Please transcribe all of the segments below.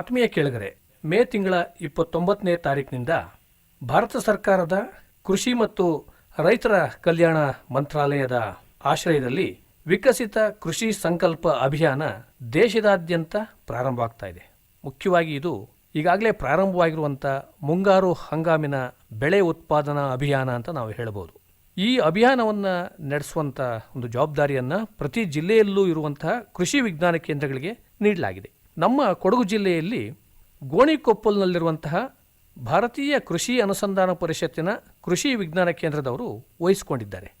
ಆತ್ಮೀಯ ಕೇಳಿಗರೆ, ಮೇ ತಿಂಗಳ ಇಪ್ಪತ್ತೊಂಬತ್ತನೇ ತಾರೀಕಿನಿಂದ ಭಾರತ ಸರ್ಕಾರದ ಕೃಷಿ ಮತ್ತು ರೈತರ ಕಲ್ಯಾಣ ಮಂತ್ರಾಲಯದ ಆಶ್ರಯದಲ್ಲಿ ವಿಕಸಿತ ಕೃಷಿ ಸಂಕಲ್ಪ ಅಭಿಯಾನ ದೇಶದಾದ್ಯಂತ ಪ್ರಾರಂಭವಾಗ್ತಾ ಇದೆ. ಮುಖ್ಯವಾಗಿ ಇದು ಈಗಾಗಲೇ ಪ್ರಾರಂಭವಾಗಿರುವಂಥ ಮುಂಗಾರು ಹಂಗಾಮಿನ ಬೆಳೆ ಉತ್ಪಾದನಾ ಅಭಿಯಾನ ಅಂತ ನಾವು ಹೇಳಬಹುದು. ಈ ಅಭಿಯಾನವನ್ನು ನಡೆಸುವಂಥ ಒಂದು ಜವಾಬ್ದಾರಿಯನ್ನು ಪ್ರತಿ ಜಿಲ್ಲೆಯಲ್ಲೂ ಇರುವಂತಹ ಕೃಷಿ ವಿಜ್ಞಾನ ಕೇಂದ್ರಗಳಿಗೆ ನೀಡಲಾಗಿದೆ. ನಮ್ಮ ಕೊಡಗು ಜಿಲ್ಲೆಯಲ್ಲಿ ಗೋಣಿಕೊಪ್ಪಲ್ನಲ್ಲಿರುವಂತಹ ಭಾರತೀಯ ಕೃಷಿ ಅನುಸಂಧಾನ ಪರಿಷತ್ತಿನ ಕೃಷಿ ವಿಜ್ಞಾನ ಕೇಂದ್ರದವರು ವಹಿಸಿಕೊಂಡಿದ್ದಾರೆ.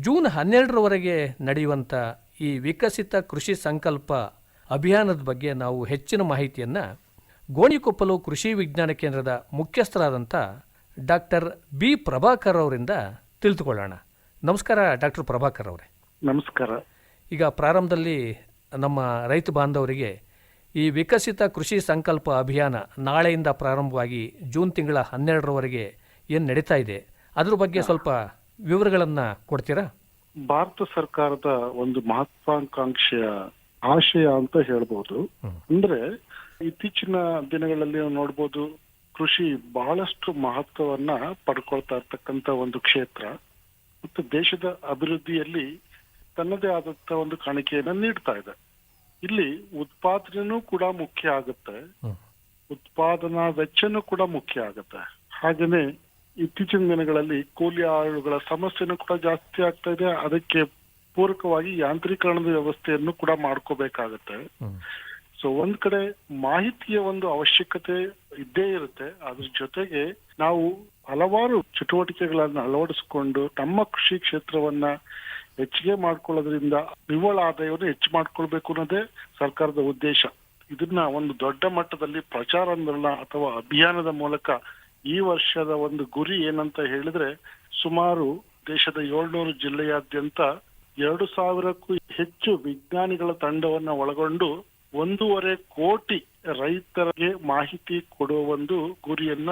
ಜೂನ್ ಹನ್ನೆರಡರವರೆಗೆ ನಡೆಯುವಂಥ ಈ ವಿಕಸಿತ ಕೃಷಿ ಸಂಕಲ್ಪ ಅಭಿಯಾನದ ಬಗ್ಗೆ ನಾವು ಹೆಚ್ಚಿನ ಮಾಹಿತಿಯನ್ನು ಗೋಣಿಕೊಪ್ಪಲು ಕೃಷಿ ವಿಜ್ಞಾನ ಕೇಂದ್ರದ ಮುಖ್ಯಸ್ಥರಾದಂಥ ಡಾಕ್ಟರ್ ಬಿ ಪ್ರಭಾಕರ್ ಅವರಿಂದ ತಿಳಿದುಕೊಳ್ಳೋಣ. ನಮಸ್ಕಾರ ಡಾಕ್ಟರ್ ಪ್ರಭಾಕರ್ ಅವರೇ. ನಮಸ್ಕಾರ. ಈಗ ಪ್ರಾರಂಭದಲ್ಲಿ ನಮ್ಮ ರೈತ ಬಾಂಧವರಿಗೆ ಈ ವಿಕಸಿತ ಕೃಷಿ ಸಂಕಲ್ಪ ಅಭಿಯಾನ ನಾಳೆಯಿಂದ ಪ್ರಾರಂಭವಾಗಿ ಜೂನ್ ತಿಂಗಳ ಹನ್ನೆರಡರವರೆಗೆ ಏನು ನಡೀತಾ ಇದೆ? ಅದ್ರ ಬಗ್ಗೆ ಸ್ವಲ್ಪ ವಿವರಗಳನ್ನ ಕೊಡ್ತೀರಾ? ಭಾರತ ಸರ್ಕಾರದ ಒಂದು ಮಹತ್ವಾಕಾಂಕ್ಷೆಯ ಆಶಯ ಅಂತ ಹೇಳ್ಬೋದು. ಅಂದ್ರೆ ಇತ್ತೀಚಿನ ದಿನಗಳಲ್ಲಿ ನಾವು ನೋಡ್ಬೋದು ಕೃಷಿ ಬಹಳಷ್ಟು ಮಹತ್ವವನ್ನ ಪಡ್ಕೊಳ್ತಾ ಇರ್ತಕ್ಕಂತ ಒಂದು ಕ್ಷೇತ್ರ. ಮತ್ತು ದೇಶದ ಅಭಿವೃದ್ಧಿಯಲ್ಲಿ ತನ್ನದೇ ಆದಂತ ಒಂದು ಕಾಣಿಕೆಯನ್ನ ನೀಡ್ತಾ ಇದೆ. ಇಲ್ಲಿ ಉತ್ಪಾದನೆನೂ ಕೂಡ ಮುಖ್ಯ ಆಗುತ್ತೆ. ಉತ್ಪಾದನಾ ವೆಚ್ಚನೂ ಕೂಡ ಮುಖ್ಯ ಆಗುತ್ತೆ. ಹಾಗೇನೆ ಇತ್ತೀಚಿನ ದಿನಗಳಲ್ಲಿ ಕೂಲಿ ಆಳುಗಳ ಸಮಸ್ಯೆನೂ ಕೂಡ ಜಾಸ್ತಿ ಆಗ್ತಾ ಇದೆ. ಅದಕ್ಕೆ ಪೂರಕವಾಗಿ ಯಾಂತ್ರೀಕರಣದ ವ್ಯವಸ್ಥೆಯನ್ನು ಕೂಡ ಮಾಡ್ಕೋಬೇಕಾಗತ್ತೆ. ಸೊ ಒಂದ್ ಕಡೆ ಮಾಹಿತಿಯ ಒಂದು ಅವಶ್ಯಕತೆ ಇದ್ದೇ ಇರುತ್ತೆ. ಅದ್ರ ಜೊತೆಗೆ ನಾವು ಹಲವಾರು ಚಟುವಟಿಕೆಗಳನ್ನ ಅಳವಡಿಸಿಕೊಂಡು ನಮ್ಮ ಕೃಷಿ ಕ್ಷೇತ್ರವನ್ನ ಹೆಚ್ಚಿಗೆ ಮಾಡ್ಕೊಳ್ಳೋದ್ರಿಂದ ನಿವ್ವಳ ಆದಾಯವನ್ನು ಹೆಚ್ಚು ಮಾಡ್ಕೊಳ್ಬೇಕು ಅನ್ನೋದೇ ಸರ್ಕಾರದ ಉದ್ದೇಶ. ಇದನ್ನ ಒಂದು ದೊಡ್ಡ ಮಟ್ಟದಲ್ಲಿ ಪ್ರಚಾರ ಅಂದ್ರಲ್ಲ ಅಥವಾ ಅಭಿಯಾನದ ಮೂಲಕ ಈ ವರ್ಷದ ಒಂದು ಗುರಿ ಏನಂತ ಹೇಳಿದ್ರೆ ಸುಮಾರು ದೇಶದ ಏಳ್ನೂರು ಜಿಲ್ಲೆಯಾದ್ಯಂತ ಎರಡು ಸಾವಿರಕ್ಕೂ ಹೆಚ್ಚು ವಿಜ್ಞಾನಿಗಳ ತಂಡವನ್ನ ಒಳಗೊಂಡು ಒಂದೂವರೆ ಕೋಟಿ ರೈತರಿಗೆ ಮಾಹಿತಿ ಕೊಡುವ ಒಂದು ಗುರಿಯನ್ನ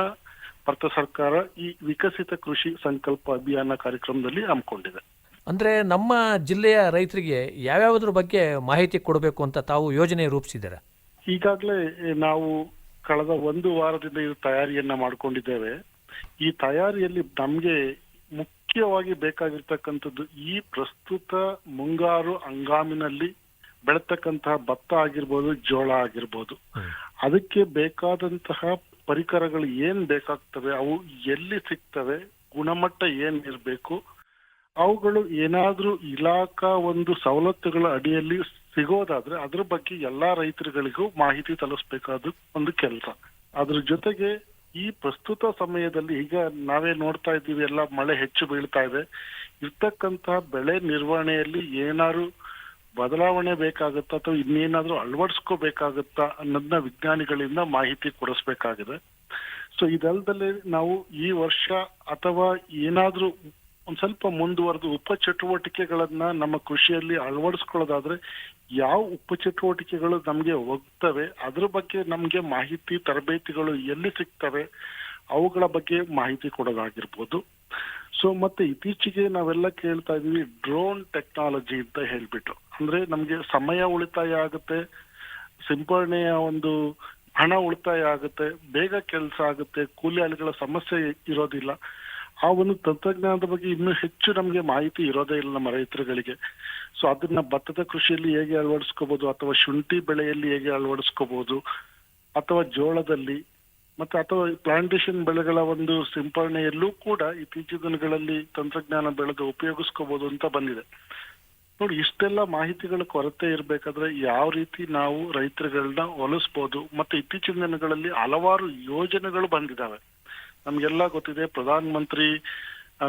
ಭಾರತ ಸರ್ಕಾರ ಈ ವಿಕಸಿತ ಕೃಷಿ ಸಂಕಲ್ಪ ಅಭಿಯಾನ ಕಾರ್ಯಕ್ರಮದಲ್ಲಿ ಹಮ್ಮಿಕೊಂಡಿದೆ. ಅಂದರೆ ನಮ್ಮ ಜಿಲ್ಲೆಯ ರೈತರಿಗೆ ಯಾವ್ಯಾವುದ್ರ ಬಗ್ಗೆ ಮಾಹಿತಿ ಕೊಡಬೇಕು ಅಂತ ತಾವು ಯೋಜನೆ ರೂಪಿಸಿದ್ದೀರಾ? ಈಗಾಗಲೇ ನಾವು ಕಳೆದ ಒಂದು ವಾರದಿಂದ ಇದು ತಯಾರಿಯನ್ನ ಮಾಡಿಕೊಂಡಿದ್ದೇವೆ. ಈ ತಯಾರಿಯಲ್ಲಿ ನಮ್ಗೆ ಮುಖ್ಯವಾಗಿ ಬೇಕಾಗಿರ್ತಕ್ಕಂಥದ್ದು ಈ ಪ್ರಸ್ತುತ ಮುಂಗಾರು ಹಂಗಾಮಿನಲ್ಲಿ ಬೆಳತಕ್ಕಂತಹ ಭತ್ತ ಆಗಿರ್ಬೋದು ಜೋಳ ಆಗಿರ್ಬೋದು. ಅದಕ್ಕೆ ಬೇಕಾದಂತಹ ಪರಿಕರಗಳು ಏನ್ ಬೇಕಾಗ್ತವೆ ಅವು ಎಲ್ಲಿ ಸಿಗ್ತವೆ ಗುಣಮಟ್ಟ ಏನ್ ಇರಬೇಕು ಅವುಗಳು ಏನಾದರೂ ಇಲಾಖಾ ಒಂದು ಸವಲತ್ತುಗಳ ಅಡಿಯಲ್ಲಿ ಸಿಗೋದಾದ್ರೆ ಅದ್ರ ಬಗ್ಗೆ ಎಲ್ಲಾ ರೈತರುಗಳಿಗೂ ಮಾಹಿತಿ ತಲುಪಿಸಬೇಕಾದ ಒಂದು ಕೆಲಸ. ಅದ್ರ ಜೊತೆಗೆ ಈ ಪ್ರಸ್ತುತ ಸಮಯದಲ್ಲಿ ಈಗ ನಾವೇ ನೋಡ್ತಾ ಇದ್ದೀವಿ, ಎಲ್ಲ ಮಳೆ ಹೆಚ್ಚು ಬೀಳ್ತಾ ಇದೆ. ಇರ್ತಕ್ಕಂತಹ ಬೆಳೆ ನಿರ್ವಹಣೆಯಲ್ಲಿ ಏನಾದ್ರು ಬದಲಾವಣೆ ಬೇಕಾಗುತ್ತಾ ಅಥವಾ ಇನ್ನೇನಾದ್ರೂ ಅಳವಡಿಸ್ಕೋಬೇಕಾಗುತ್ತಾ ಅನ್ನೋದನ್ನ ವಿಜ್ಞಾನಿಗಳಿಂದ ಮಾಹಿತಿ ಕೊಡಿಸ್ಬೇಕಾಗಿದೆ. ಸೊ ಇದಲ್ದಲ್ಲೇ ನಾವು ಈ ವರ್ಷ ಅಥವಾ ಏನಾದ್ರೂ ಒಂದ್ ಸ್ವಲ್ಪ ಮುಂದುವರೆದು ಉಪ ಚಟುವಟಿಕೆಗಳನ್ನ ನಮ್ಮ ಕೃಷಿಯಲ್ಲಿ ಅಳವಡಿಸ್ಕೊಳ್ಳೋದಾದ್ರೆ ಯಾವ ಉಪ ಚಟುವಟಿಕೆಗಳು ನಮ್ಗೆ ಹೋಗ್ತವೆ, ಅದ್ರ ಬಗ್ಗೆ ನಮ್ಗೆ ಮಾಹಿತಿ ತರಬೇತಿಗಳು ಎಲ್ಲಿ ಸಿಗ್ತವೆ, ಅವುಗಳ ಬಗ್ಗೆ ಮಾಹಿತಿ ಕೊಡೋದಾಗಿರ್ಬೋದು. ಸೊ ಮತ್ತೆ ಇತ್ತೀಚೆಗೆ ನಾವೆಲ್ಲ ಕೇಳ್ತಾ ಇದೀವಿ ಡ್ರೋನ್ ಟೆಕ್ನಾಲಜಿ ಅಂತ ಹೇಳ್ಬಿಟ್ಟು. ಅಂದ್ರೆ ನಮ್ಗೆ ಸಮಯ ಉಳಿತಾಯ ಆಗುತ್ತೆ ಸಿಂಪರಣೆಯ ಒಂದು ಹಣ ಉಳಿತಾಯ ಆಗುತ್ತೆ, ಬೇಗ ಕೆಲಸ ಆಗುತ್ತೆ, ಕೂಲಿ ಆಳುಗಳ ಸಮಸ್ಯೆ ಇರೋದಿಲ್ಲ. ಆ ಒಂದು ತಂತ್ರಜ್ಞಾನದ ಬಗ್ಗೆ ಇನ್ನೂ ಹೆಚ್ಚು ನಮಗೆ ಮಾಹಿತಿ ಇರೋದೇ ಇಲ್ಲ ನಮ್ಮ ರೈತರುಗಳಿಗೆ. ಸೊ ಅದನ್ನ ಭತ್ತದ ಕೃಷಿಯಲ್ಲಿ ಹೇಗೆ ಅಳವಡಿಸ್ಕೋಬಹುದು ಅಥವಾ ಶುಂಠಿ ಬೆಳೆಯಲ್ಲಿ ಹೇಗೆ ಅಳವಡಿಸ್ಕೋಬಹುದು ಅಥವಾ ಜೋಳದಲ್ಲಿ, ಮತ್ತೆ ಅಥವಾ ಪ್ಲಾಂಟೇಶನ್ ಬೆಳೆಗಳ ಒಂದು ಸಿಂಪರಣೆಯಲ್ಲೂ ಕೂಡ ಇತ್ತೀಚಿನ ದಿನಗಳಲ್ಲಿ ತಂತ್ರಜ್ಞಾನ ಬೆಳೆದು ಉಪಯೋಗಿಸ್ಕೋಬಹುದು ಅಂತ ಬಂದಿದೆ. ನೋಡಿ, ಇಷ್ಟೆಲ್ಲ ಮಾಹಿತಿಗಳ ಕೊರತೆ ಇರಬೇಕಾದ್ರೆ ಯಾವ ರೀತಿ ನಾವು ರೈತರುಗಳನ್ನ ಹೊಲಿಸ್ಬೋದು, ಮತ್ತೆ ಇತ್ತೀಚಿನ ದಿನಗಳಲ್ಲಿ ಹಲವಾರು ಯೋಜನೆಗಳು ಬಂದಿದ್ದಾವೆ ನಮ್ಗೆಲ್ಲ ಗೊತ್ತಿದೆ ಪ್ರಧಾನ ಮಂತ್ರಿ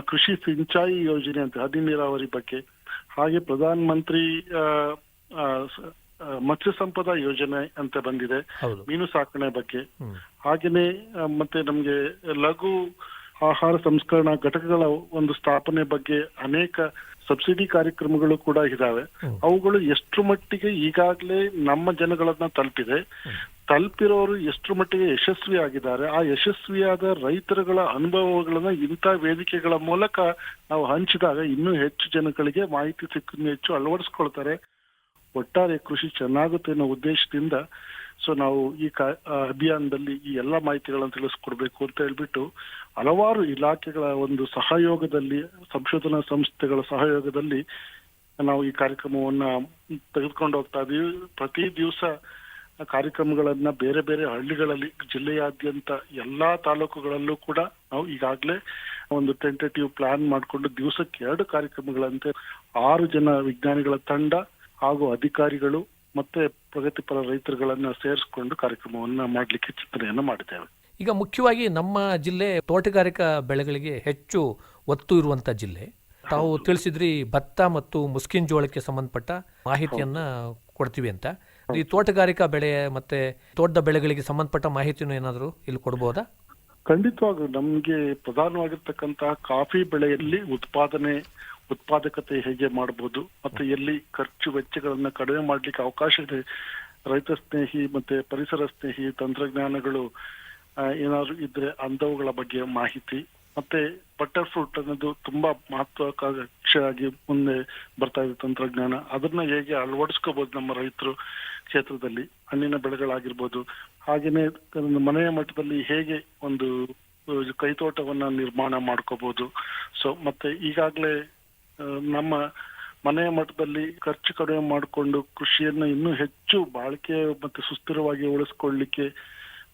ಕೃಷಿ ಸಿಂಚಾಯಿ ಯೋಜನೆ ಅಂತ ಹನಿ ನೀರಾವರಿ ಬಗ್ಗೆ. ಹಾಗೆ ಪ್ರಧಾನ ಮಂತ್ರಿ ಮತ್ಸ್ಯ ಸಂಪದ ಯೋಜನೆ ಅಂತ ಬಂದಿದೆ ಮೀನು ಸಾಕಣೆ ಬಗ್ಗೆ. ಹಾಗೇನೆ ಮತ್ತೆ ನಮ್ಗೆ ಲಘು ಆಹಾರ ಸಂಸ್ಕರಣಾ ಘಟಕಗಳ ಒಂದು ಸ್ಥಾಪನೆ ಬಗ್ಗೆ ಅನೇಕ ಸಬ್ಸಿಡಿ ಕಾರ್ಯಕ್ರಮಗಳು ಕೂಡ ಇದಾವೆ. ಅವುಗಳು ಎಷ್ಟು ಮಟ್ಟಿಗೆ ಈಗಾಗಲೇ ನಮ್ಮ ಜನಗಳನ್ನ ತಲುಪಿದೆ. ತಲುಪಿರೋರು ಎಷ್ಟು ಮಟ್ಟಿಗೆ ಯಶಸ್ವಿ ಆಗಿದ್ದಾರೆ. ಆ ಯಶಸ್ವಿಯಾದ ರೈತರುಗಳ ಅನುಭವಗಳನ್ನ ಇಂಥ ವೇದಿಕೆಗಳ ಮೂಲಕ ನಾವು ಹಂಚಿದಾಗ ಇನ್ನೂ ಹೆಚ್ಚು ಜನಗಳಿಗೆ ಮಾಹಿತಿ ಸಿಕ್ಕ ಹೆಚ್ಚು ಅಳವಡಿಸ್ಕೊಳ್ತಾರೆ. ಒಟ್ಟಾರೆ ಕೃಷಿ ಚೆನ್ನಾಗುತ್ತೆ ಅನ್ನೋ ಉದ್ದೇಶದಿಂದ ಸೊ ನಾವು ಈ ಕಾ ಅಭಿಯಾನದಲ್ಲಿ ಈ ಎಲ್ಲ ಮಾಹಿತಿಗಳನ್ನು ತಿಳಿಸ್ಕೊಡ್ಬೇಕು ಅಂತ ಹೇಳ್ಬಿಟ್ಟು ಹಲವಾರು ಇಲಾಖೆಗಳ ಒಂದು ಸಹಯೋಗದಲ್ಲಿ, ಸಂಶೋಧನಾ ಸಂಸ್ಥೆಗಳ ಸಹಯೋಗದಲ್ಲಿ ನಾವು ಈ ಕಾರ್ಯಕ್ರಮವನ್ನ ತೆಗೆದುಕೊಂಡು ಹೋಗ್ತಾ ಇದೀವಿ. ಪ್ರತಿ ದಿವಸ ಕಾರ್ಯಕ್ರಮಗಳನ್ನ ಬೇರೆ ಬೇರೆ ಹಳ್ಳಿಗಳಲ್ಲಿ, ಜಿಲ್ಲೆಯಾದ್ಯಂತ ಎಲ್ಲಾ ತಾಲೂಕುಗಳಲ್ಲೂ ಕೂಡ ನಾವು ಈಗಾಗಲೇ ಒಂದು ಟೆಂಟೇಟಿವ್ ಪ್ಲಾನ್ ಮಾಡಿಕೊಂಡು ದಿವಸಕ್ಕೆ ಎರಡು ಕಾರ್ಯಕ್ರಮಗಳಂತೆ ಆರು ಜನ ವಿಜ್ಞಾನಿಗಳ ತಂಡ ಹಾಗೂ ಅಧಿಕಾರಿಗಳು ಮತ್ತೆ ಪ್ರಗತಿಪರ ರೈತರುಗಳನ್ನ ಸೇರಿಸಿಕೊಂಡು ಕಾರ್ಯಕ್ರಮವನ್ನ ಮಾಡಲಿಕ್ಕೆ ಚಿಂತನೆಯನ್ನು ಮಾಡಿದ್ದೇವೆ. ಈಗ ಮುಖ್ಯವಾಗಿ ನಮ್ಮ ಜಿಲ್ಲೆ ತೋಟಗಾರಿಕಾ ಬೆಳೆಗಳಿಗೆ ಹೆಚ್ಚು ಒತ್ತು ಇರುವಂತ ಜಿಲ್ಲೆ. ತಾವು ತಿಳಿಸಿದ್ರಿ ಭತ್ತ ಮತ್ತು ಮುಸ್ಕಿನ್ ಜೋಳಕ್ಕೆ ಸಂಬಂಧಪಟ್ಟ ಮಾಹಿತಿಯನ್ನ ಕೊಡ್ತೀವಿ ಅಂತ. ಈ ತೋಟಗಾರಿಕಾ ಬೆಳೆ ಮತ್ತೆ ತೋಟದ ಬೆಳೆಗಳಿಗೆ ಸಂಬಂಧಪಟ್ಟ ಮಾಹಿತಿಯನ್ನು ಏನಾದರೂ ಇಲ್ಲಿ ಕೊಡಬಹುದಾ ಖಂಡಿತವಾಗೂ ನಮ್ಗೆ ಪ್ರಧಾನವಾಗಿರ್ತಕ್ಕಂತಹ ಕಾಫಿ ಬೆಳೆಯಲ್ಲಿ ಉತ್ಪಾದನೆ ಉತ್ಪಾದಕತೆ ಹೇಗೆ ಮಾಡಬಹುದು ಮತ್ತೆ ಎಲ್ಲಿ ಖರ್ಚು ವೆಚ್ಚಗಳನ್ನ ಕಡಿಮೆ ಮಾಡ್ಲಿಕ್ಕೆ ಅವಕಾಶ ಇದೆ? ರೈತ ಸ್ನೇಹಿ ಮತ್ತೆ ಪರಿಸರ ಸ್ನೇಹಿ ತಂತ್ರಜ್ಞಾನಗಳು ಏನಾದ್ರು ಇದ್ರೆ ಅಂಥವುಗಳ ಬಗ್ಗೆ ಮಾಹಿತಿ. ಮತ್ತೆ ಬಟರ್ ಫ್ರೂಟ್ ಅನ್ನೋದು ತುಂಬಾ ಮಹತ್ವಾಕಾಂಕ್ಷೆಯಾಗಿ ಮುಂದೆ ಬರ್ತಾ ಇದೆ ತಂತ್ರಜ್ಞಾನ. ಅದನ್ನ ಹೇಗೆ ಅಳವಡಿಸ್ಕೋಬಹುದು ನಮ್ಮ ರೈತರು ಕ್ಷೇತ್ರದಲ್ಲಿ? ಹಣ್ಣಿನ ಬೆಳೆಗಳಾಗಿರ್ಬೋದು. ಹಾಗೇನೆ ಮನೆಯ ಮಟ್ಟದಲ್ಲಿ ಹೇಗೆ ಒಂದು ಕೈತೋಟವನ್ನ ನಿರ್ಮಾಣ ಮಾಡ್ಕೋಬಹುದು ಸೊ ಮತ್ತೆ ಈಗಾಗಲೇ ನಮ್ಮ ಮನೆಯ ಮಟ್ಟದಲ್ಲಿ ಖರ್ಚು ಕಡಿಮೆ ಮಾಡಿಕೊಂಡು ಕೃಷಿಯನ್ನು ಇನ್ನೂ ಹೆಚ್ಚು ಬಾಳಿಕೆ ಮತ್ತು ಸುಸ್ಥಿರವಾಗಿ ಉಳಿಸ್ಕೊಳ್ಳಿಕ್ಕೆ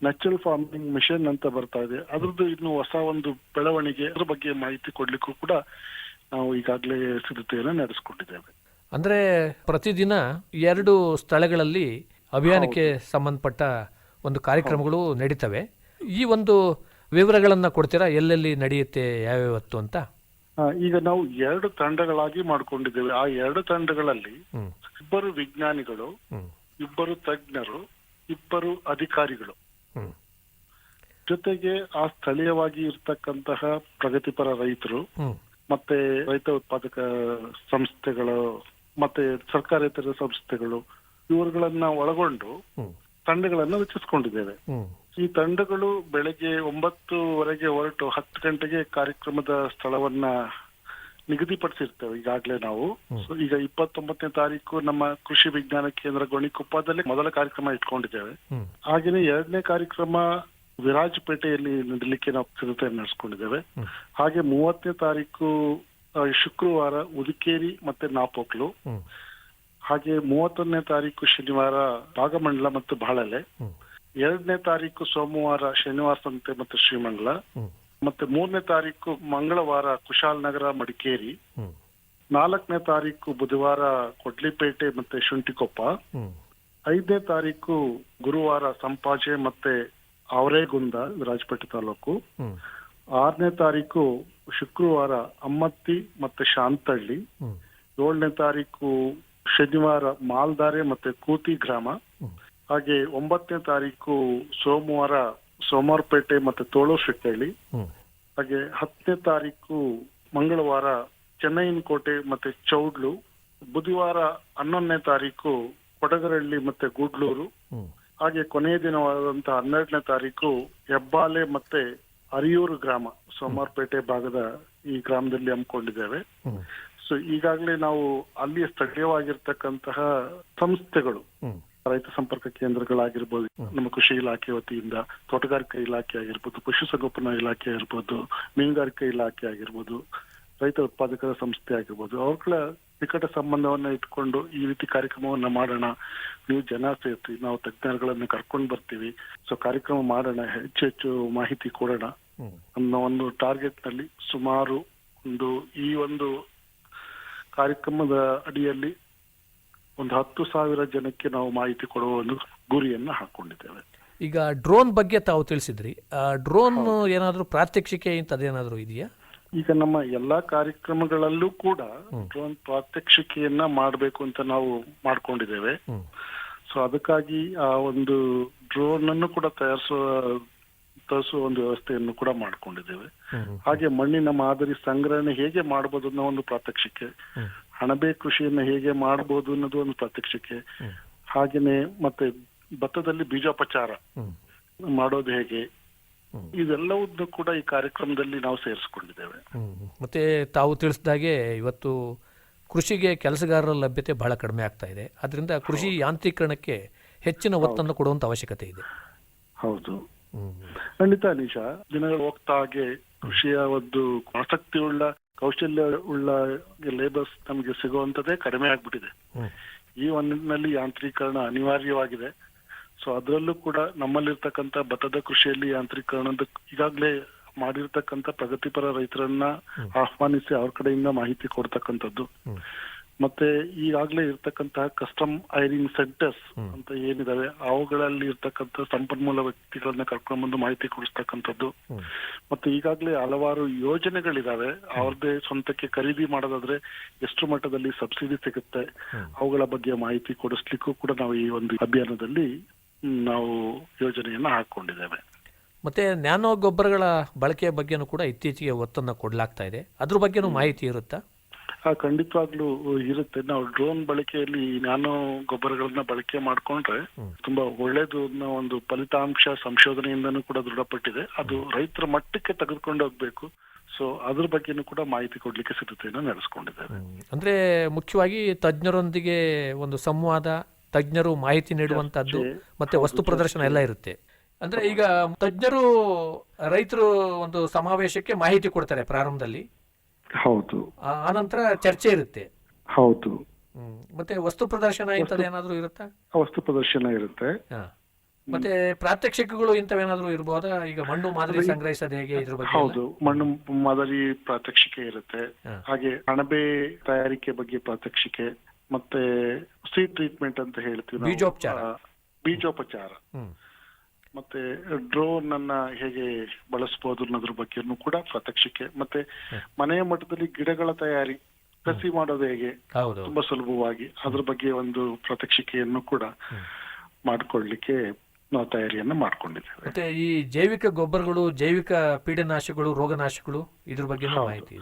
ನ್ಯಾಚುರಲ್ ಫಾರ್ಮಿಂಗ್ ಮಿಷನ್ ಅಂತ ಬರ್ತಾ ಇದೆ. ಅದ್ರದ್ದು ಇನ್ನು ಹೊಸ ಒಂದು ಬೆಳವಣಿಗೆ ಅದ್ರ ಬಗ್ಗೆ ಮಾಹಿತಿ ಕೊಡ್ಲಿಕ್ಕೂ ಕೂಡ ನಾವು ಈಗಾಗಲೇ ಸಿದ್ಧತೆಯನ್ನು ನಡೆಸಿಕೊಂಡಿದ್ದೇವೆ ಅಂದ್ರೆ ಪ್ರತಿದಿನ ಎರಡು ಸ್ಥಳಗಳಲ್ಲಿ ಅಭಿಯಾನಕ್ಕೆ ಸಂಬಂಧಪಟ್ಟ ಒಂದು ಕಾರ್ಯಕ್ರಮಗಳು ನಡೀತವೆ. ಈ ಒಂದು ವಿವರಗಳನ್ನ ಕೊಡ್ತೀರಾ? ಎಲ್ಲೆಲ್ಲಿ ನಡೆಯುತ್ತೆ? ಯಾವ್ಯಾವತ್ತು ಅಂತ? ಈಗ ನಾವು ಎರಡು ತಂಡಗಳಾಗಿ ಮಾಡ್ಕೊಂಡಿದ್ದೇವೆ. ಆ ಎರಡು ತಂಡಗಳಲ್ಲಿ ಇಬ್ಬರು ವಿಜ್ಞಾನಿಗಳು ಇಬ್ಬರು ತಜ್ಞರು ಇಬ್ಬರು ಅಧಿಕಾರಿಗಳು. ಜೊತೆಗೆ ಆ ಸ್ಥಳೀಯವಾಗಿ ಇರ್ತಕ್ಕಂತಹ ಪ್ರಗತಿಪರ ರೈತರು ಮತ್ತೆ ರೈತ ಉತ್ಪಾದಕ ಸಂಸ್ಥೆಗಳು ಮತ್ತೆ ಸರ್ಕಾರೇತರ ಸಂಸ್ಥೆಗಳು ಇವರುಗಳನ್ನ ಒಳಗೊಂಡು ತಂಡಗಳನ್ನು ರಚಿಸಿಕೊಂಡಿದ್ದೇವೆ. ಈ ತಂಡಗಳು ಬೆಳಗ್ಗೆ ಒಂಬತ್ತುವರೆಗೆ ಹೊರಟು ಹತ್ತು ಗಂಟೆಗೆ ಕಾರ್ಯಕ್ರಮದ ಸ್ಥಳವನ್ನ ನಿಗದಿಪಡಿಸಿರ್ತೇವೆ ಈಗಾಗಲೇ ನಾವು. ಸೊ ಈಗ ಇಪ್ಪತ್ತೊಂಬತ್ತನೇ ತಾರೀಕು ನಮ್ಮ ಕೃಷಿ ವಿಜ್ಞಾನ ಕೇಂದ್ರ ಗೋಣಿಕೊಪ್ಪದಲ್ಲಿ ಮೊದಲ ಕಾರ್ಯಕ್ರಮ ಇಟ್ಕೊಂಡಿದ್ದೇವೆ. ಹಾಗೆಯೇ ಹಾಗೇನೆ ಎರಡನೇ ಕಾರ್ಯಕ್ರಮ ವಿರಾಜಪೇಟೆಯಲ್ಲಿ ನಡೀಲಿಕ್ಕೆ ನಾವು ಸಿದ್ಧತೆ ನಡೆಸ್ಕೊಂಡಿದ್ದೇವೆ. ಹಾಗೆ ಮೂವತ್ತನೇ ತಾರೀಕು ಶುಕ್ರವಾರ ಉದಿಕೇರಿ ಮತ್ತೆ ನಾಪೋಕ್ಲು. ಹಾಗೆ ಮೂವತ್ತೊಂದನೇ ತಾರೀಕು ಶನಿವಾರ ಭಾಗಮಂಡಲ ಮತ್ತು ಬಾಳಲೆ. ಎರಡನೇ ತಾರೀಕು ಸೋಮವಾರ ಶನಿವಾರ ಸಂತೆ ಮತ್ತು ಶ್ರೀಮಂಗಲ. ಮತ್ತೆ ಮೂರನೇ ತಾರೀಕು ಮಂಗಳವಾರ ಕುಶಾಲನಗರ ಮಡಿಕೇರಿ. ಹ್ಮ್. ನಾಲ್ಕನೇ ತಾರೀಕು ಬುಧವಾರ ಕೊಡ್ಲಿಪೇಟೆ ಮತ್ತೆ ಶುಂಠಿಕೊಪ್ಪ. ಐದನೇ ತಾರೀಕು ಗುರುವಾರ ಸಂಪಾಜೆ ಮತ್ತೆ ಅವರೇಗುಂದ ರಾಜಪೇಟೆ ತಾಲೂಕು. ಆರನೇ ತಾರೀಕು ಶುಕ್ರವಾರ ಅಮ್ಮತ್ತಿ ಮತ್ತೆ ಶಾಂತಳ್ಳಿ. ಏಳನೇ ತಾರೀಕು ಶನಿವಾರ ಮಾಲ್ದಾರೆ ಮತ್ತೆ ಕೂತಿ ಗ್ರಾಮ. ಹಾಗೆ ಒಂಬತ್ತನೇ ತಾರೀಕು ಸೋಮವಾರ ಸೋಮವಾರಪೇಟೆ ಮತ್ತೆ ತೋಳೂರ್ಶೆಟ್ಟಳ್ಳಿ ಹ್ಮ್. ಹಾಗೆ ಹತ್ತನೇ ತಾರೀಕು ಮಂಗಳವಾರ ಚೆನ್ನೈನಕೋಟೆ ಮತ್ತೆ ಚೌಡ್ಲು ಬುಧವಾರ ಹನ್ನೊಂದನೇ ತಾರೀಕು ಕೊಡಗರಹಳ್ಳಿ ಮತ್ತೆ ಗೂಡ್ಲೂರು. ಹಾಗೆ ಕೊನೆಯ ದಿನವಾದಂತಹ ಹನ್ನೆರಡನೇ ತಾರೀಕು ಹೆಬ್ಬಾಲೆ ಮತ್ತೆ ಅರಿಯೂರು ಗ್ರಾಮ ಸೋಮವಾರಪೇಟೆ ಭಾಗದ ಈ ಗ್ರಾಮದಲ್ಲಿ ಹಮ್ಮಿಕೊಂಡಿದ್ದೇವೆ. ಹ್ಮ್. ಸೊ ಈಗಾಗಲೇ ನಾವು ಅಲ್ಲಿ ಸ್ಥಳೀಯವಾಗಿರ್ತಕ್ಕಂತಹ ಸಂಸ್ಥೆಗಳು ರೈತ ಸಂಪರ್ಕ ಕೇಂದ್ರಗಳಾಗಿರ್ಬೋದು ನಮ್ಮ ಕೃಷಿ ಇಲಾಖೆ ವತಿಯಿಂದ ತೋಟಗಾರಿಕಾ ಇಲಾಖೆ ಆಗಿರ್ಬೋದು ಪಶುಸಂಗೋಪನಾ ಇಲಾಖೆ ಆಗಿರ್ಬೋದು ಮೀನುಗಾರಿಕೆ ಇಲಾಖೆ ಆಗಿರ್ಬೋದು ರೈತ ಉತ್ಪಾದಕರ ಸಂಸ್ಥೆ ಆಗಿರ್ಬೋದು ಅವುಗಳ ನಿಕಟ ಸಂಬಂಧವನ್ನ ಇಟ್ಕೊಂಡು ಈ ರೀತಿ ಕಾರ್ಯಕ್ರಮವನ್ನ ಮಾಡೋಣ. ನೀವು ಜನ ಸೇರ್ತಿ ನಾವು ತಜ್ಞರುಗಳನ್ನ ಕರ್ಕೊಂಡು ಬರ್ತೀವಿ. ಸೊ ಕಾರ್ಯಕ್ರಮ ಮಾಡೋಣ ಹೆಚ್ಚು ಹೆಚ್ಚು ಮಾಹಿತಿ ಕೊಡೋಣ ಅನ್ನೋ ಒಂದು ಟಾರ್ಗೆಟ್ನಲ್ಲಿ ಸುಮಾರು ಒಂದು ಈ ಒಂದು ಕಾರ್ಯಕ್ರಮದ ಅಡಿಯಲ್ಲಿ ಒಂದು ಹತ್ತು ಸಾವಿರ ಜನಕ್ಕೆ ನಾವು ಮಾಹಿತಿ ಕೊಡುವ ಒಂದು ಗುರಿಯನ್ನ ಹಾಕೊಂಡಿದ್ದೇವೆ. ಈಗ ಡ್ರೋನ್ ಬಗ್ಗೆ ತಾವು ತಿಳಿಸಿದ್ರಿ. ಡ್ರೋನ್ ಏನಾದರೂ ಪ್ರಾತ್ಯಕ್ಷಿಕೆ ಇಂಥದ್ದೇನಾದರೂ ಇದೆಯಾ? ಈಗ ನಮ್ಮ ಎಲ್ಲಾ ಕಾರ್ಯಕ್ರಮಗಳಲ್ಲೂ ಕೂಡ ಡ್ರೋನ್ ಪ್ರಾತ್ಯಕ್ಷಿಕೆಯನ್ನ ಮಾಡಬೇಕು ಅಂತ ನಾವು ಮಾಡ್ಕೊಂಡಿದ್ದೇವೆ. ಸೊ ಅದಕ್ಕಾಗಿ ಆ ಒಂದು ಡ್ರೋನ್ ಅನ್ನು ಕೂಡ ತಯಾರಿಸುವ ತರಿಸುವ ಒಂದು ವ್ಯವಸ್ಥೆಯನ್ನು ಕೂಡ ಮಾಡ್ಕೊಂಡಿದ್ದೇವೆ. ಹಾಗೆ ಮಣ್ಣಿನ ಮಾದರಿ ಸಂಗ್ರಹಣೆ ಹೇಗೆ ಮಾಡಬಹುದು ಅನ್ನೋ ಒಂದು ಪ್ರಾತ್ಯಕ್ಷಿಕೆ. ಅಣಬೆ ಕೃಷಿಯನ್ನು ಹೇಗೆ ಮಾಡಬಹುದು ಅನ್ನೋದು ಒಂದು ಪ್ರಾತ್ಯಕ್ಷಿಕೆ. ಹಾಗೇನೇ ಮತ್ತೆ ಭತ್ತದಲ್ಲಿ ಬೀಜೋಪಚಾರ ಮಾಡೋದು ಹೇಗೆ. ಇದೆಲ್ಲವನ್ನು ಕೂಡ ಈ ಕಾರ್ಯಕ್ರಮದಲ್ಲಿ ನಾವು ಸೇರಿಸಿಕೊಂಡಿದ್ದೇವೆ. ಮತ್ತೆ ತಾವು ತಿಳಿಸಿದಾಗೆ ಇವತ್ತು ಕೃಷಿಗೆ ಕೆಲಸಗಾರರ ಲಭ್ಯತೆ ಬಹಳ ಕಡಿಮೆ ಆಗ್ತಾ ಇದೆ. ಅದರಿಂದ ಕೃಷಿ ಯಾಂತ್ರೀಕರಣಕ್ಕೆ ಹೆಚ್ಚಿನ ಒತ್ತನ್ನು ಕೊಡುವಂತ ಅವಶ್ಯಕತೆ ಇದೆ. ಹೌದು. ಖಂಡಿತ ಅನೀಶಾ ದಿನಗಳು ಹೋಗ್ತಾ ಹಾಗೆ ಕೃಷಿಯ ಒಂದು ಆಸಕ್ತಿ ಉಳ್ಳ ಕೌಶಲ್ಯ ಉಳ್ಳ ಲೇಬರ್ಸ್ ನಮಗೆ ಸಿಗುವಂತದೇ ಕಡಿಮೆ ಆಗ್ಬಿಟ್ಟಿದೆ. ಈ ಒಂದಿನಲ್ಲಿ ಯಾಂತ್ರೀಕರಣ ಅನಿವಾರ್ಯವಾಗಿದೆ. ಸೊ ಅದರಲ್ಲೂ ಕೂಡ ನಮ್ಮಲ್ಲಿರ್ತಕ್ಕಂಥ ಭತ್ತದ ಕೃಷಿಯಲ್ಲಿ ಯಾಂತ್ರೀಕರಣದ ಈಗಾಗಲೇ ಮಾಡಿರ್ತಕ್ಕಂಥ ಪ್ರಗತಿಪರ ರೈತರನ್ನ ಆಹ್ವಾನಿಸಿ ಅವ್ರ ಕಡೆಯಿಂದ ಮಾಹಿತಿ ಕೊಡ್ತಕ್ಕಂಥದ್ದು. ಮತ್ತೆ ಈಗಾಗಲೇ ಇರ್ತಕ್ಕಂತಹ ಕಸ್ಟಮ್ ಐರಿಂಗ್ ಸೆಂಟರ್ಸ್ ಅಂತ ಏನಿದಾವೆ ಅವುಗಳಲ್ಲಿ ಇರ್ತಕ್ಕಂಥ ಸಂಪನ್ಮೂಲ ವ್ಯಕ್ತಿಗಳನ್ನ ಕರ್ಕೊಂಡ್ಬಂದು ಮಾಹಿತಿ ಕೊಡಿಸ್ತಕ್ಕಂಥದ್ದು. ಮತ್ತೆ ಈಗಾಗಲೇ ಹಲವಾರು ಯೋಜನೆಗಳಿದಾವೆ. ಅವ್ರದ್ದೇ ಸ್ವಂತಕ್ಕೆ ಖರೀದಿ ಮಾಡೋದಾದ್ರೆ ಎಷ್ಟು ಮಟ್ಟದಲ್ಲಿ ಸಬ್ಸಿಡಿ ಸಿಗುತ್ತೆ ಅವುಗಳ ಬಗ್ಗೆ ಮಾಹಿತಿ ಕೊಡಿಸ್ಲಿಕ್ಕೂ ಕೂಡ ನಾವು ಈ ಒಂದು ಅಭಿಯಾನದಲ್ಲಿ ನಾವು ಯೋಜನೆಯನ್ನ ಹಾಕೊಂಡಿದ್ದೇವೆ ಮತ್ತೆ ನ್ಯಾನೋ ಗೊಬ್ಬರಗಳ ಬಳಕೆಯ ಬಗ್ಗೆನೂ ಕೂಡ ಇತ್ತೀಚೆಗೆ ಒತ್ತನ್ನು ಕೊಡಲಾಗ್ತಾ ಇದೆ. ಅದ್ರ ಬಗ್ಗೆನೂ ಮಾಹಿತಿ ಇರುತ್ತಾ? ಖಂಡಿತವಾಗ್ಲೂ ಇರುತ್ತೆ. ನಾವು ಡ್ರೋನ್ ಬಳಕೆಯಲ್ಲಿ ನ್ಯಾನೋ ಗೊಬ್ಬರಗಳನ್ನ ಬಳಕೆ ಮಾಡ್ಕೊಂಡ್ರೆ ತುಂಬಾ ಒಳ್ಳೇದು ಒಂದು ಫಲಿತಾಂಶ ಸಂಶೋಧನೆಯಿಂದನೂ ಕೂಡ ದೃಢಪಟ್ಟಿದೆ. ಅದು ರೈತರ ಮಟ್ಟಕ್ಕೆ ತೆಗೆದುಕೊಂಡು ಹೋಗ್ಬೇಕು. ಸೊ ಅದ್ರ ಬಗ್ಗೆನೂ ಕೂಡ ಮಾಹಿತಿ ಕೊಡ್ಲಿಕ್ಕೆ ಸಿದ್ಧತೆಯನ್ನು ನಡೆಸ್ಕೊಂಡಿದ್ದಾರೆ. ಅಂದ್ರೆ ಮುಖ್ಯವಾಗಿ ತಜ್ಞರೊಂದಿಗೆ ಒಂದು ಸಂವಾದ ತಜ್ಞರು ಮಾಹಿತಿ ನೀಡುವಂತದ್ದು ಮತ್ತೆ ವಸ್ತು ಪ್ರದರ್ಶನ ಎಲ್ಲ ಇರುತ್ತೆ. ಅಂದ್ರೆ ಈಗ ತಜ್ಞರು ರೈತರು ಒಂದು ಸಮಾವೇಶಕ್ಕೆ ಮಾಹಿತಿ ಕೊಡ್ತಾರೆ ಪ್ರಾರಂಭದಲ್ಲಿ. ಹೌದು ಆ- ಆನಂತರ ಚರ್ಚೆ ಇರುತ್ತೆ ಹೌದು ಹ್ಮ್. ಮತ್ತೆ ವಸ್ತು ಪ್ರದರ್ಶನ ಇಂಥದ್ದು ಏನಾದರೂ ಇರುತ್ತಾ ವಸ್ತು ಪ್ರದರ್ಶನ ಇರುತ್ತೆ ಹಾ. ಮತ್ತೆ ಪ್ರಾತ್ಯಕ್ಷಿಕಗಳು ಇಂಥವೇನಾದ್ರೂ ಇರ್ಬೋದಾ ಈಗ ಮಣ್ಣು ಮಾದರಿ ಸಂಗ್ರಹಿಸೋದು ಹೇಗೆ ಇದ್ರ ಬಗ್ಗೆ ಎಲ್ಲ? ಹೌದು ಮಣ್ಣು ಮಾದರಿ ಪ್ರಾತ್ಯಕ್ಷಿಕೆ ಇರುತ್ತೆ ಹಾ. ಹಾಗೆ ಅಣಬೆ ತಯಾರಿಕೆ ಬಗ್ಗೆ ಪ್ರಾತ್ಯಕ್ಷಿಕೆ ಮತ್ತೆ ಸೀಡ್ ಟ್ರೀಟ್ಮೆಂಟ್ ಅಂತ ಹೇಳ್ತೀವಿ ನಾವು. ಬೀಜೋಪಚಾರ. ಆ, ಬೀಜೋಪಚಾರ ಹ್ಮ್ ಮತ್ತೆ ಡ್ರೋನ್ ಅನ್ನ ಹೇಗೆ ಬಳಸಬಹುದು ಅನ್ನೋದ್ರ ಬಗ್ಗೆನೂ ಕೂಡ ಪ್ರಾತ್ಯಕ್ಷಿಕೆ ಮತ್ತೆ ಮನೆಯ ಮಟ್ಟದಲ್ಲಿ ಗಿಡಗಳ ತಯಾರಿ ಕಸಿ ಮಾಡೋದು ಹೇಗೆ? ತುಂಬಾ ಸುಲಭವಾಗಿ ಅದ್ರ ಬಗ್ಗೆ ಒಂದು ಪ್ರಾತ್ಯಕ್ಷಿಕೆಯನ್ನು ಕೂಡ ಮಾಡ್ಕೊಳ್ಳಿಕ್ಕೆ ನಾವು ತಯಾರಿಯನ್ನ ಮಾಡ್ಕೊಂಡಿದ್ದೇವೆ. ಮತ್ತೆ ಈ ಜೈವಿಕ ಗೊಬ್ಬರಗಳು ಜೈವಿಕ ಪೀಡನಾಶಗಳು ರೋಗನಾಶಗಳು ಇದ್ರ ಬಗ್ಗೆ ಮಾಹಿತಿ.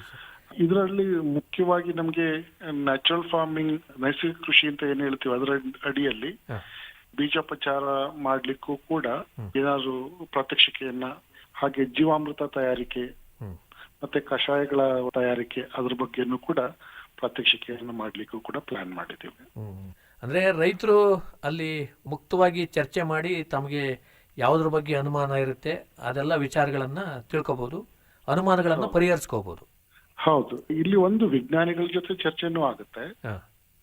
ಇದರಲ್ಲಿ ಮುಖ್ಯವಾಗಿ ನಮಗೆ ನ್ಯಾಚುರಲ್ ಫಾರ್ಮಿಂಗ್ ನೈಸರ್ಗಿಕ ಕೃಷಿ ಅಂತ ಏನ್ ಹೇಳ್ತೀವಿ ಅದರ ಅಡಿಯಲ್ಲಿ. ಬೀಜೋಪಚಾರ ಮಾಡ್ಲಿಕ್ಕೂ ಕೂಡ ಏನಾದ್ರು ಪ್ರಾತ್ಯಕ್ಷಿಕೆಯನ್ನ ಹಾಗೆ ಜೀವಾಮೃತ ತಯಾರಿಕೆ ಮತ್ತೆ ಕಷಾಯಗಳ ತಯಾರಿಕೆ ಅದ್ರ ಬಗ್ಗೆನೂ ಕೂಡ ಪ್ರಾತ್ಯಕ್ಷಿಕೆಯನ್ನು ಮಾಡ್ಲಿಕ್ಕೂ ಕೂಡ ಪ್ಲಾನ್ ಮಾಡಿದ್ದೀವಿ. ಅಂದ್ರೆ ರೈತರು ಅಲ್ಲಿ ಮುಕ್ತವಾಗಿ ಚರ್ಚೆ ಮಾಡಿ ತಮಗೆ ಯಾವುದ್ರ ಬಗ್ಗೆ ಅನುಮಾನ ಇರುತ್ತೆ ಅದೆಲ್ಲ ವಿಚಾರಗಳನ್ನ ತಿಳ್ಕೊಬಹುದು ಅನುಮಾನಗಳನ್ನ ಪರಿಹರಿಸ್ಕೋಬಹುದು ಹೌದು. ಇಲ್ಲಿ ಒಂದು ವಿಜ್ಞಾನಿಗಳ ಜೊತೆ ಚರ್ಚೆನೂ ಆಗುತ್ತೆ.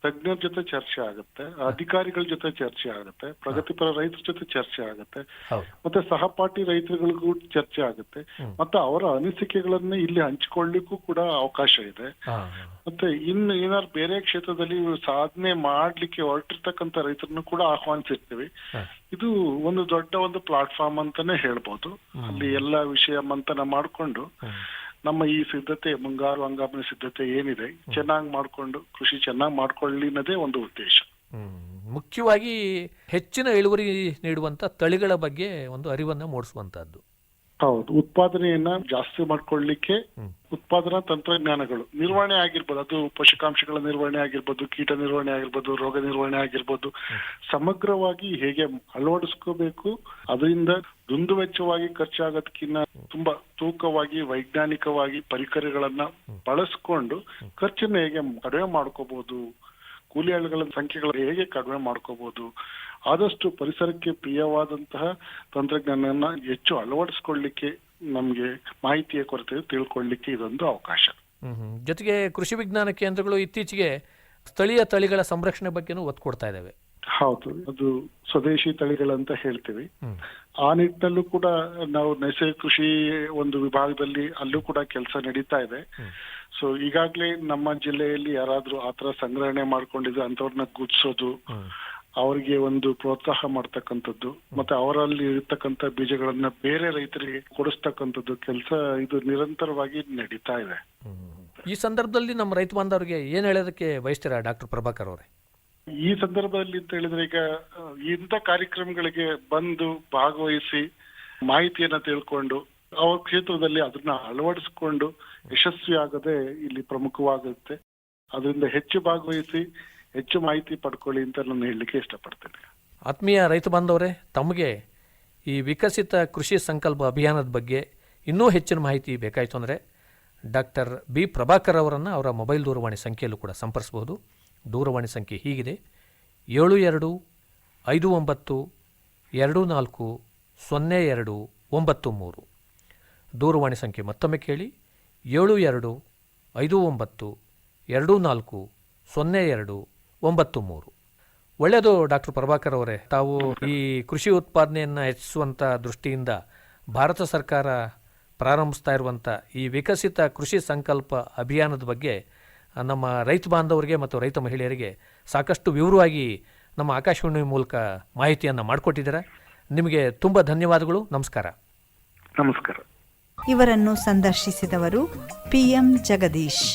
ತಜ್ಞರ ಜೊತೆ ಚರ್ಚೆ ಆಗುತ್ತೆ ಅಧಿಕಾರಿಗಳ ಜೊತೆ ಚರ್ಚೆ ಆಗುತ್ತೆ ಪ್ರಗತಿಪರ ರೈತರ ಜೊತೆ ಚರ್ಚೆ ಆಗುತ್ತೆ ಮತ್ತೆ ಸಹಪಾಠಿ ರೈತರುಗಳಿಗೂ ಚರ್ಚೆ ಆಗುತ್ತೆ ಮತ್ತೆ ಅವರ ಅನಿಸಿಕೆಗಳನ್ನ ಇಲ್ಲಿ ಹಂಚಿಕೊಳ್ಳಿಕ್ಕೂ ಕೂಡ ಅವಕಾಶ ಇದೆ. ಮತ್ತೆ ಇನ್ನು ಏನಾದ್ರು ಬೇರೆ ಕ್ಷೇತ್ರದಲ್ಲಿ ಸಾಧನೆ ಮಾಡ್ಲಿಕ್ಕೆ ಹೊರಟಿರ್ತಕ್ಕಂಥ ರೈತರನ್ನು ಕೂಡ ಆಹ್ವಾನಿಸಿರ್ತೀವಿ. ಇದು ಒಂದು ದೊಡ್ಡ ಒಂದು ಪ್ಲಾಟ್ಫಾರ್ಮ್ ಅಂತಾನೆ ಹೇಳ್ಬೋದು. ಅಲ್ಲಿ ಎಲ್ಲಾ ವಿಷಯ ಮಂಥನ ಮಾಡ್ಕೊಂಡು. ನಮ್ಮ ಈ ಸಿದ್ಧತೆ ಮುಂಗಾರು ಹಂಗಾಮಿನ ಸಿದ್ಧತೆ ಏನಿದೆ ಚೆನ್ನಾಗಿ ಮಾಡ್ಕೊಂಡು ಕೃಷಿ ಚೆನ್ನಾಗಿ ಮಾಡ್ಕೊಳ್ಳಿ ಅನ್ನೋದೇ ಒಂದು ಉದ್ದೇಶ. ಮುಖ್ಯವಾಗಿ ಹೆಚ್ಚಿನ ಇಳುವರಿ ನೀಡುವಂತ ತಳಿಗಳ ಬಗ್ಗೆ ಒಂದು ಅರಿವನ್ನ ಮೂಡಿಸುವಂತಹದ್ದು. ಹೌದು. ಉತ್ಪಾದನೆಯನ್ನ ಜಾಸ್ತಿ ಮಾಡ್ಕೊಳ್ಳಿಕ್ಕೆ ಉತ್ಪಾದನಾ ತಂತ್ರಜ್ಞಾನಗಳು. ನಿರ್ವಹಣೆ ಆಗಿರ್ಬೋದು ಅದು ಪೋಷಕಾಂಶಗಳ ನಿರ್ವಹಣೆ ಆಗಿರ್ಬೋದು ಕೀಟ ನಿರ್ವಹಣೆ ಆಗಿರ್ಬೋದು ರೋಗ ನಿರ್ವಹಣೆ ಆಗಿರ್ಬೋದು ಸಮಗ್ರವಾಗಿ ಹೇಗೆ ಅಳವಡಿಸ್ಕೋಬೇಕು ಅದರಿಂದ ದುಂದು ವೆಚ್ಚವಾಗಿ ಖರ್ಚಾಗೋದಕ್ಕಿಂತ ತುಂಬಾ ತೂಕವಾಗಿ ವೈಜ್ಞಾನಿಕವಾಗಿ ಪರಿಕರಗಳನ್ನ ಬಳಸ್ಕೊಂಡು ಖರ್ಚನ್ನ ಹೇಗೆ ಕಡಿಮೆ ಮಾಡ್ಕೋಬಹುದು ಕೂಲಿ ಆಳುಗಳ ಸಂಖ್ಯೆಗಳನ್ನು ಹೇಗೆ ಕಡಿಮೆ ಮಾಡ್ಕೋಬಹುದು ಆದಷ್ಟು ಪರಿಸರಕ್ಕೆ ಪ್ರಿಯವಾದಂತಹ ತಂತ್ರಜ್ಞಾನನ ಹೆಚ್ಚು ಅಳವಡಿಸ್ಕೊಳ್ಳಿಕ್ಕೆ ನಮಗೆ ಮಾಹಿತಿಯ ಕೊರತೆ ತಿಳ್ಕೊಳ್ಳಿಕ್ಕೆ ಇದೊಂದು ಅವಕಾಶ. ಜೊತೆಗೆ ಕೃಷಿ ವಿಜ್ಞಾನ ಕೇಂದ್ರಗಳು ಇತ್ತೀಚೆಗೆ ಸ್ಥಳೀಯ ತಳಿಗಳ ಸಂರಕ್ಷಣೆ ಬಗ್ಗೆನೂ ಒತ್ತು ಕೊಡ್ತಾ ಇದ್ದಾವೆ ಹೌದು. ಅದು ಸ್ವದೇಶಿ ತಳಿಗಳಂತ ಹೇಳ್ತೀವಿ. ಆ ನಿಟ್ಟಿನಲ್ಲೂ ಕೂಡ ನಾವು ನೈಸರ್ಗಿಕ ಕೃಷಿ ಒಂದು ವಿಭಾಗದಲ್ಲಿ ಅಲ್ಲೂ ಕೂಡ ಕೆಲಸ ನಡೀತಾ ಇದೆ. ಸೊ ಈಗಾಗಲೇ ನಮ್ಮ ಜಿಲ್ಲೆಯಲ್ಲಿ ಯಾರಾದ್ರೂ ಆತರ ಸಂಗ್ರಹಣೆ ಮಾಡ್ಕೊಂಡಿದ್ರೆ ಅಂತವ್ರನ್ನ ಗುರ್ತಿಸೋದು ಅವರಿಗೆ ಒಂದು ಪ್ರೋತ್ಸಾಹ ಮಾಡ್ತಕ್ಕಂಥದ್ದು ಮತ್ತೆ ಅವರಲ್ಲಿ ಇರತಕ್ಕಂತ ಬೀಜಗಳನ್ನ ಬೇರೆ ರೈತರಿಗೆ ಕೊಡಿಸ್ತಕ್ಕಂಥದ್ದು ಕೆಲಸ ಇದು ನಿರಂತರವಾಗಿ ನಡೀತಾ ಇದೆ. ಈ ಸಂದರ್ಭದಲ್ಲಿ ನಮ್ಮ ರೈತ ಬಾಂಧವರಿಗೆ ಏನ್ ಹೇಳೋದಕ್ಕೆ ಬಯಸ್ತೀರಾ ಡಾಕ್ಟರ್ ಪ್ರಭಾಕರ್ ಅವರೇ? ಈ ಸಂದರ್ಭದಲ್ಲಿ ಅಂತ ಹೇಳಿದ್ರೆ ಈಗ ಇಂಥ ಕಾರ್ಯಕ್ರಮಗಳಿಗೆ ಬಂದು ಭಾಗವಹಿಸಿ ಮಾಹಿತಿಯನ್ನ ತಿಳ್ಕೊಂಡು ಅವ್ರ ಕ್ಷೇತ್ರದಲ್ಲಿ ಅದನ್ನ ಅಳವಡಿಸಿಕೊಂಡು ಯಶಸ್ವಿ ಆಗದೆ ಇಲ್ಲಿ ಪ್ರಮುಖವಾಗುತ್ತೆ. ಅದರಿಂದ ಹೆಚ್ಚು ಭಾಗವಹಿಸಿ ಹೆಚ್ಚು ಮಾಹಿತಿ ಪಡ್ಕೊಳ್ಳಿ ಅಂತ ನಾನು ಹೇಳಲಿಕ್ಕೆ ಇಷ್ಟಪಡ್ತೇನೆ. ಆತ್ಮೀಯ ರೈತ ಬಾಂಧವರೇ, ತಮಗೆ ಈ ವಿಕಸಿತ ಕೃಷಿ ಸಂಕಲ್ಪ ಅಭಿಯಾನದ ಬಗ್ಗೆ ಇನ್ನೂ ಹೆಚ್ಚಿನ ಮಾಹಿತಿ ಬೇಕಾಯಿತು ಅಂದರೆ ಡಾಕ್ಟರ್ ಬಿ ಪ್ರಭಾಕರ್ ಅವರನ್ನು ಅವರ ಮೊಬೈಲ್ ದೂರವಾಣಿ ಸಂಖ್ಯೆಯಲ್ಲೂ ಕೂಡ ಸಂಪರ್ಸ್ಬೋದು. ದೂರವಾಣಿ ಸಂಖ್ಯೆ ಹೀಗಿದೆ. ಏಳು ಎರಡು ಐದು ಒಂಬತ್ತು ಎರಡು ನಾಲ್ಕು ಸೊನ್ನೆ ಎರಡು ಒಂಬತ್ತು ಮೂರು. ದೂರವಾಣಿ ಸಂಖ್ಯೆ ಮತ್ತೊಮ್ಮೆ ಕೇಳಿ. ಏಳು ಎರಡು ಐದು ಒಂಬತ್ತು ಎರಡು ನಾಲ್ಕು ಸೊನ್ನೆ ಎರಡು ಒಂಬತ್ತು ಮೂರು ಒಳ್ಳೆಯದು ಡಾಕ್ಟರ್ ಪ್ರಭಾಕರ್ ಅವರೇ. ತಾವು ಈ ಕೃಷಿ ಉತ್ಪಾದನೆಯನ್ನು ಹೆಚ್ಚಿಸುವಂಥ ದೃಷ್ಟಿಯಿಂದ ಭಾರತ ಸರ್ಕಾರ ಪ್ರಾರಂಭಿಸ್ತಾ ಇರುವಂಥ ಈ ವಿಕಸಿತ ಕೃಷಿ ಸಂಕಲ್ಪ ಅಭಿಯಾನದ ಬಗ್ಗೆ ನಮ್ಮ ರೈತ ಬಾಂಧವರಿಗೆ ಮತ್ತು ರೈತ ಮಹಿಳೆಯರಿಗೆ ಸಾಕಷ್ಟು ವಿವರವಾಗಿ ನಮ್ಮ ಆಕಾಶವಾಣಿ ಮೂಲಕ ಮಾಹಿತಿಯನ್ನು ಮಾಡಿಕೊಟ್ಟಿದ್ದೀರಾ. ನಿಮಗೆ ತುಂಬ ಧನ್ಯವಾದಗಳು. ನಮಸ್ಕಾರ. ನಮಸ್ಕಾರ. ಇವರನ್ನು ಸಂದರ್ಶಿಸಿದವರು ಪಿಎಂ ಜಗದೀಶ್.